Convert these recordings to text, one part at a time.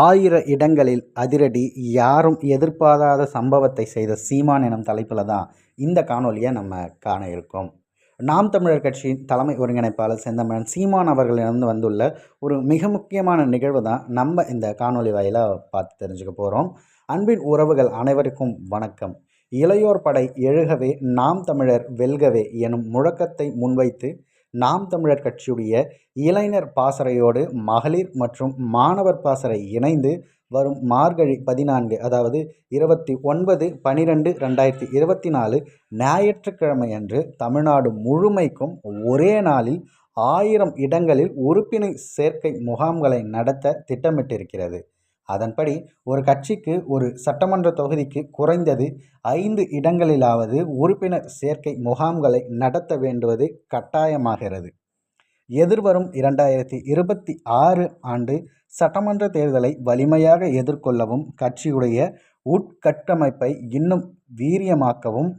ஆயிர இடங்களில் அதிரடி யாரும் எதிர்பாராத சம்பவத்தை செய்த சீமான் எனும் தலைப்பில் தான் இந்த காணொலியை நம்ம காண இருக்கோம். நாம் தமிழர் கட்சியின் தலைமை ஒருங்கிணைப்பாளர் செந்தமிழன் சீமான் அவர்களிடம் வந்துள்ள ஒரு மிக முக்கியமான நிகழ்வு தான் நம்ம இந்த காணொலி வாயிலாக பார்த்து தெரிஞ்சுக்க போகிறோம் அன்பின் உறவுகள் அனைவருக்கும் வணக்கம். இளையோர் படை எழுகவே நாம் தமிழர் வெல்கவே எனும் முழக்கத்தை முன்வைத்து நாம் தமிழர் கட்சியுடைய இளைஞர் பாசறையோடு மகளிர் மற்றும் மாணவர் பாசறை இணைந்து வரும் மார்கழி பதினான்கு அதாவது இருபத்தி ஒன்பது பனிரெண்டு ரெண்டாயிரத்தி இருபத்தி நாலு ஞாயிற்றுக்கிழமை அன்று தமிழ்நாடு முழுமைக்கும் ஒரே நாளில் ஆயிரம் இடங்களில் உறுப்பினர் சேர்க்கை முகாம்களை நடத்த திட்டமிட்டிருக்கிறது. அதன்படி ஒரு கட்சிக்கு ஒரு சட்டமன்ற தொகுதிக்கு குறைந்தது ஐந்து இடங்களிலாவது உறுப்பினர் சேர்க்கை முகாம்களை நடத்த வேண்டுவது கட்டாயமாகிறது. எதிர்வரும் இரண்டாயிரத்தி இருபத்தி ஆறு ஆண்டு சட்டமன்ற தேர்தலை வலிமையாக எதிர்கொள்ளவும் கட்சியுடைய உட்கட்டமைப்பை இன்னும் வீரியமாக்கவும்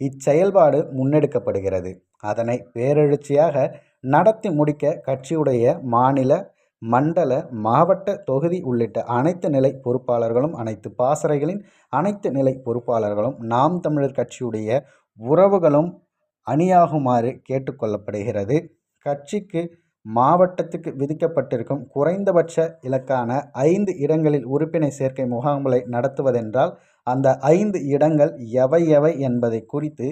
இச்செயல்பாடு முன்னெடுக்கப்படுகிறது. அதனை பேரெழுச்சியாக நடத்தி முடிக்க கட்சியுடைய மாநில மண்டல மாவட்ட தொகுதி உள்ளிட்ட அனைத்து நிலை பொறுப்பாளர்களும் அனைத்து பாசறைகளின் அனைத்து நிலை பொறுப்பாளர்களும் நாம் தமிழர் கட்சியுடைய உறவுகளும் அணியாகுமாறு கேட்டுக்கொள்ளப்படுகிறது. கட்சிக்கு மாவட்டத்துக்கு விதிக்கப்பட்டிருக்கும் குறைந்தபட்ச இலக்கான ஐந்து இடங்களில் உறுப்பினர் சேர்க்கை முகாம்களை நடத்துவதென்றால் அந்த ஐந்து இடங்கள் எவை எவை என்பதை குறித்து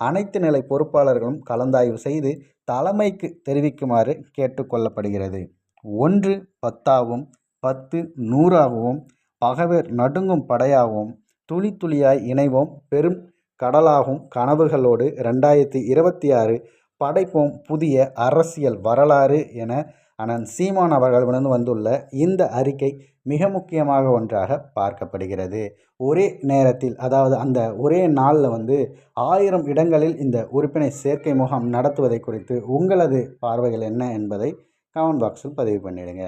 அனைத்து நிலை பொறுப்பாளர்களும் கலந்தாய்வு செய்து தலைமைக்கு தெரிவிக்குமாறு கேட்டுக்கொள்ளப்படுகிறது. ஒன்று பத்தாகவும் பத்து நூறாகவும் பகவர் நடுங்கும் படையாகவும் துளி துளியாய் இணைவோம் பெரும் கடலாகும் கனவுகளோடு. ரெண்டாயிரத்தி இருபத்தி ஆறு படைப்போம் புதிய அரசியல் வரலாறு என அண்ணன் சீமான் அவர்களிடம் வந்துள்ள இந்த அறிக்கை மிக முக்கியமாக ஒன்றாக பார்க்கப்படுகிறது. ஒரே நேரத்தில் அதாவது அந்த ஒரே நாளில் வந்து ஆயிரம் இடங்களில் இந்த உறுப்பினை சேர்க்கை முகாம் நடத்துவதை குறித்து உங்களது பார்வைகள் என்ன என்பதை கமெண்ட் பாக்ஸில் பதிவு பண்ணிவிடுங்க